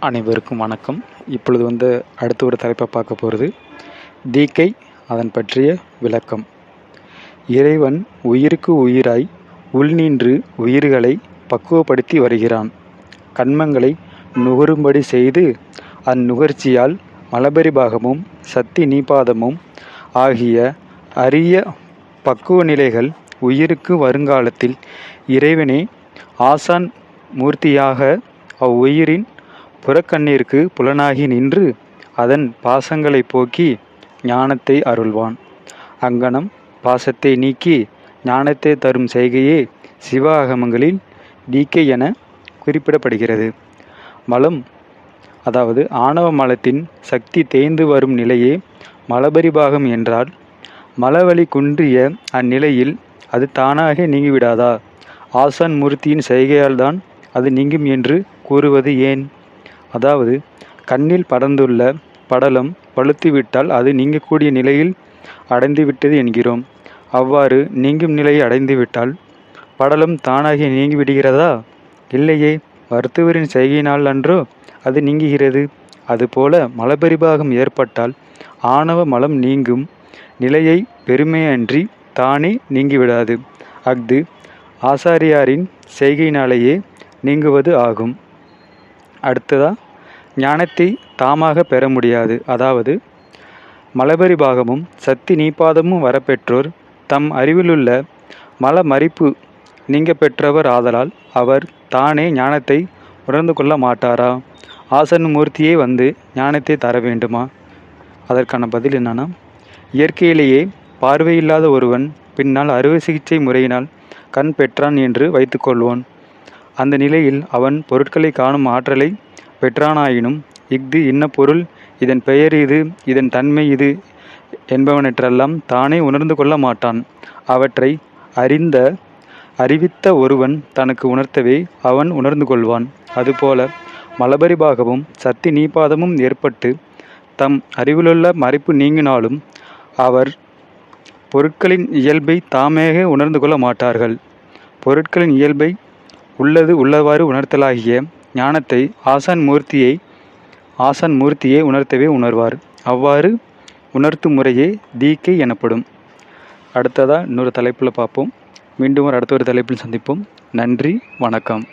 அனைவருக்கும் வணக்கம். இப்பொழுது வந்து அடுத்த ஒரு தலைப்பை பார்க்க போகிறது தீக்கை அதன் பற்றிய விளக்கம். இறைவன் உயிருக்கு உயிராய் உள்நின்று உயிர்களை பக்குவப்படுத்தி வருகிறான். கண்மங்களை நுகரும்படி செய்து அந்நுகர்ச்சியால் மலபரிபாகமும் சக்தி நீபாதமும் ஆகிய அரிய பக்குவ நிலைகள் உயிருக்கு வருங்காலத்தில் இறைவனே ஆசான் மூர்த்தியாக அவ்வுயிரின் புறக்கண்ணிற்கு புலனாகி நின்று அதன் பாசங்களை போக்கி ஞானத்தை அருள்வான். அங்கனம் பாசத்தை நீக்கி ஞானத்தை தரும் செய்கையே சிவ ஆகமங்களில் தீக்கை என குறிப்பிடப்படுகிறது. மலம் அதாவது ஆணவ மலத்தின் சக்தி தேய்ந்து வரும் நிலையே மலபரிபாகம் என்றால் மலவழி குன்றிய அந்நிலையில் அது தானாக நீங்கிவிடாதா? ஆசான் மூர்த்தியின் செய்கையால்தான் அது நீங்கும் என்று கூறுவது ஏன்? அதாவது கண்ணில் படர்ந்துள்ள படலம் பழுத்துவிட்டால் அது நீங்கக்கூடிய நிலையில் அடைந்துவிட்டது என்கிறோம். அவ்வாறு நீங்கும் நிலையை அடைந்துவிட்டால் படலம் தானாகி நீங்கிவிடுகிறதா? இல்லையே மருத்துவரின் செய்கையினால் அன்றோ அது நீங்குகிறது. அதுபோல மலபரிபாகம் ஏற்பட்டால் ஆணவ மலம் நீங்கும் நிலையை பெருமையன்றி தானே நீங்கிவிடாது. அஃது ஆசாரியாரின் செய்கையினாலேயே நீங்குவது ஆகும். அடுத்ததா? ஞானத்தை தாமாக பெற முடியாது. அதாவது மலபரி பாகமும் சக்தி நீப்பாதமும் வரப்பெற்றோர் தம் அறிவிலுள்ள மல மறிப்பு நீங்க பெற்றவர் ஆதலால் அவர் தானே ஞானத்தை உணர்ந்து கொள்ள மாட்டாரா? ஆசன் மூர்த்தியே வந்து ஞானத்தை தர வேண்டுமா? அதற்கான பதில் என்னன்னா இயற்கையிலேயே பார்வையில்லாத ஒருவன் பின்னால் அறுவை சிகிச்சை முறையினால் கண் பெற்றான் என்று வைத்துக்கொள்வோன். அந்த நிலையில் அவன் பொருட்களை காணும் ஆற்றலை பெற்றானாயினும் இஃது இன்ன பொருள் இதன் பெயர் இது இதன் தன்மை இது என்பவனற்றெல்லாம் தானே உணர்ந்து கொள்ள மாட்டான். அவற்றை அறிந்த அறிவித்த ஒருவன் தனக்கு உணர்த்தவே அவன் உணர்ந்து கொள்வான். அதுபோல மலபரிபாகவும் சக்தி நீபாதமும் ஏற்பட்டு தம் அறிவிலுள்ள மறைப்பு நீங்கினாலும் அவர் பொருட்களின் இயல்பை தாமேக உணர்ந்து கொள்ள மாட்டார்கள். பொருட்களின் இயல்பை உள்ளது உள்ளவாறு உணர்த்தலாகிய ஞானத்தை ஆசான் மூர்த்தியை ஆசான் மூர்த்தியை உணர்த்தவே உணர்வார். அவ்வாறு உணர்த்தும் முறையே தீக்கை எனப்படும். அடுத்ததாக இன்னொரு தலைப்பில் பார்ப்போம். மீண்டும் ஒரு அடுத்த ஒரு தலைப்பில் சந்திப்போம். நன்றி வணக்கம்.